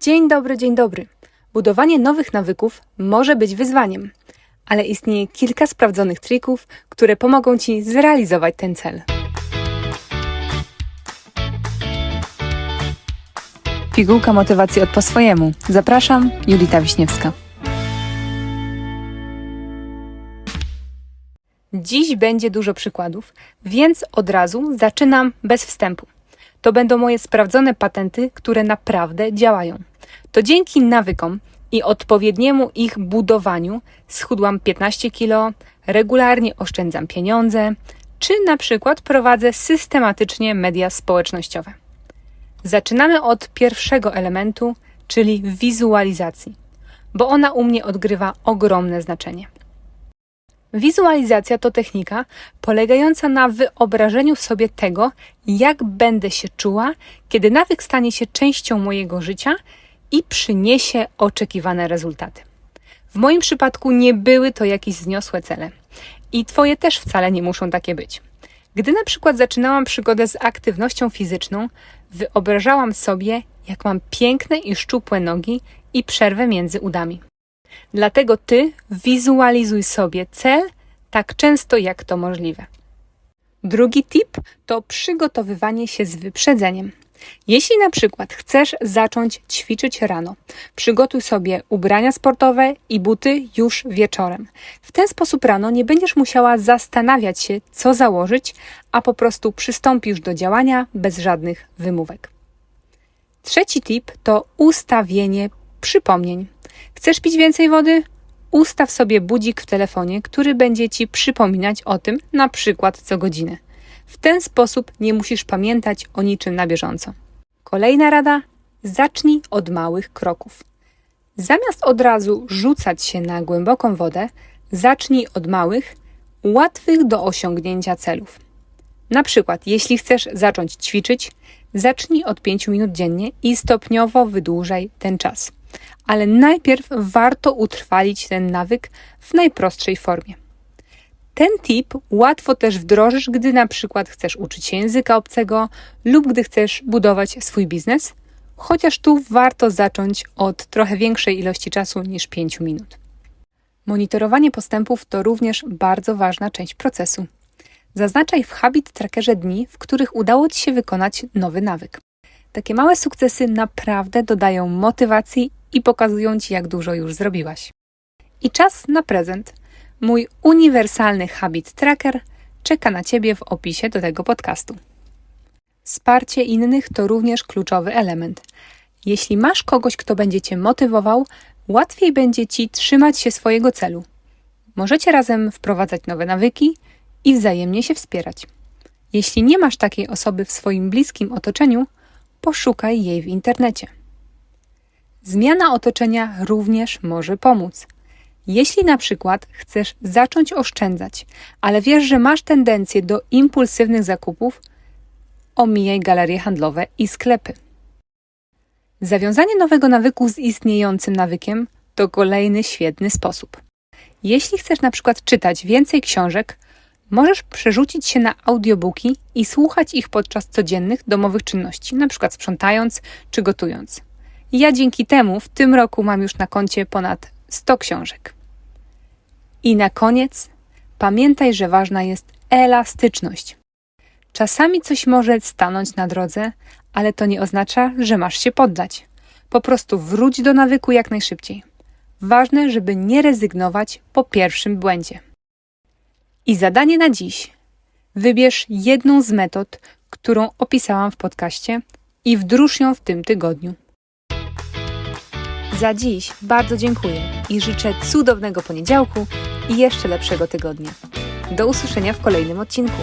Dzień dobry, dzień dobry. Budowanie nowych nawyków może być wyzwaniem, ale istnieje kilka sprawdzonych trików, które pomogą Ci zrealizować ten cel. Pigułka motywacji od po swojemu. Zapraszam, Julita Wiśniewska. Dziś będzie dużo przykładów, więc od razu zaczynam bez wstępu. To będą moje sprawdzone patenty, które naprawdę działają. To dzięki nawykom i odpowiedniemu ich budowaniu schudłam 15 kg, regularnie oszczędzam pieniądze, czy na przykład prowadzę systematycznie media społecznościowe. Zaczynamy od pierwszego elementu, czyli wizualizacji, bo ona u mnie odgrywa ogromne znaczenie. Wizualizacja to technika polegająca na wyobrażeniu sobie tego, jak będę się czuła, kiedy nawyk stanie się częścią mojego życia i przyniesie oczekiwane rezultaty. W moim przypadku nie były to jakieś zniosłe cele i Twoje też wcale nie muszą takie być. Gdy na przykład zaczynałam przygodę z aktywnością fizyczną, wyobrażałam sobie, jak mam piękne i szczupłe nogi i przerwę między udami. Dlatego ty wizualizuj sobie cel tak często jak to możliwe. Drugi tip to przygotowywanie się z wyprzedzeniem. Jeśli na przykład chcesz zacząć ćwiczyć rano, przygotuj sobie ubrania sportowe i buty już wieczorem. W ten sposób rano nie będziesz musiała zastanawiać się, co założyć, a po prostu przystąpisz do działania bez żadnych wymówek. Trzeci tip to ustawienie przypomnień. Chcesz pić więcej wody? Ustaw sobie budzik w telefonie, który będzie ci przypominać o tym na przykład co godzinę. W ten sposób nie musisz pamiętać o niczym na bieżąco. Kolejna rada: zacznij od małych kroków. Zamiast od razu rzucać się na głęboką wodę, zacznij od małych, łatwych do osiągnięcia celów. Na przykład, jeśli chcesz zacząć ćwiczyć, zacznij od 5 minut dziennie i stopniowo wydłużaj ten czas. Ale najpierw warto utrwalić ten nawyk w najprostszej formie. Ten tip łatwo też wdrożysz, gdy na przykład chcesz uczyć się języka obcego lub gdy chcesz budować swój biznes, chociaż tu warto zacząć od trochę większej ilości czasu niż 5 minut. Monitorowanie postępów to również bardzo ważna część procesu. Zaznaczaj w habit trackerze dni, w których udało Ci się wykonać nowy nawyk. Takie małe sukcesy naprawdę dodają motywacji i pokazują Ci, jak dużo już zrobiłaś. I czas na prezent. Mój uniwersalny habit tracker czeka na Ciebie w opisie do tego podcastu. Wsparcie innych to również kluczowy element. Jeśli masz kogoś, kto będzie Cię motywował, łatwiej będzie Ci trzymać się swojego celu. Możecie razem wprowadzać nowe nawyki i wzajemnie się wspierać. Jeśli nie masz takiej osoby w swoim bliskim otoczeniu, poszukaj jej w internecie. Zmiana otoczenia również może pomóc. Jeśli na przykład chcesz zacząć oszczędzać, ale wiesz, że masz tendencję do impulsywnych zakupów, omijaj galerie handlowe i sklepy. Zawiązanie nowego nawyku z istniejącym nawykiem to kolejny świetny sposób. Jeśli chcesz na przykład czytać więcej książek, możesz przerzucić się na audiobooki i słuchać ich podczas codziennych domowych czynności, na przykład sprzątając czy gotując. Ja dzięki temu w tym roku mam już na koncie ponad 100 książek. I na koniec pamiętaj, że ważna jest elastyczność. Czasami coś może stanąć na drodze, ale to nie oznacza, że masz się poddać. Po prostu wróć do nawyku jak najszybciej. Ważne, żeby nie rezygnować po pierwszym błędzie. I zadanie na dziś. Wybierz jedną z metod, którą opisałam w podcaście i wdróż ją w tym tygodniu. Za dziś bardzo dziękuję i życzę cudownego poniedziałku i jeszcze lepszego tygodnia. Do usłyszenia w kolejnym odcinku.